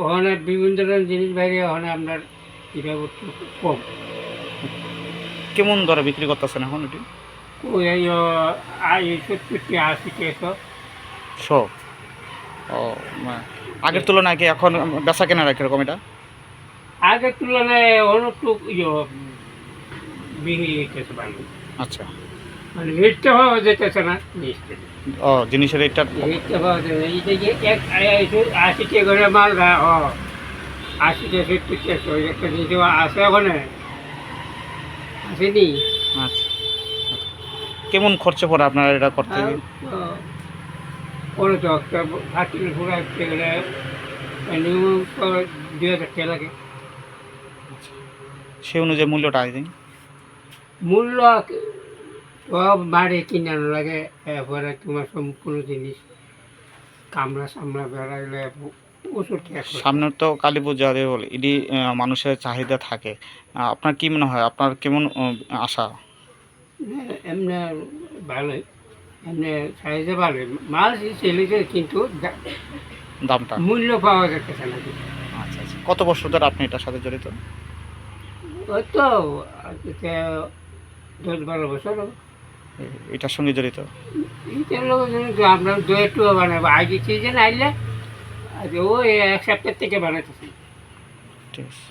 ওখানে বিভিন্ন ধরনের জিনিস বাইরে ওখানে আপনার এটা কম। কেমন দরে বিক্রি করতেছেন এখন এটি? ওই সত্তরটি আশি টাকা শো। ও আগের তুলনায় কি এখন বেচা কেনার কীরকম এটা? আগের তুলনায় অনেকটু ইয়ে বিক্রি হইতেছে আচ্ছা। মানে রেটটা পাওয়া যেতেছে না জিনিসটা। ও জিনিসের রেটটা রেটটা পাওয়া যাবে না এইটা যে এক এই সু- আশি টাকা করে মাল ও আশি টাকা সত্তর টাকা একটা জিনিস আছে ওখানে? আসেনি আচ্ছা। কেমন খরচ পড়ে আপনার এটা করতে গিয়ে? তো একটা পুরো আসতে গেলে মিনিমাম হাজার টাকা লাগে। সেই অনুযায়ী মূল্যটা আই দিন। মূল্য সব বাড়ি কিনানো লাগে এরপরে তোমার সম্পূর্ণ জিনিস কামড়া সামড়া বেড়াইলে খরচ। সামনে তো কালী পূজা বলে এটি মানুষের চাহিদা থাকে। আপনার কি মনে হয় আপনার কেমন আশা? এমনি ভালোই এমনি সাইজে ভালোই। মাল চলেছে কিন্তু দামটা? মূল্য পাওয়া যাচ্ছে না। আচ্ছা আচ্ছা। কত বছর ধরে আপনি এটার সাথে জড়িত? ওই তো দশ বারো বছর এটার সঙ্গে জড়িত? দু বানাবো। আগে সিজন আইলে ও এক সপ্তাহ থেকে ঠিক আছে।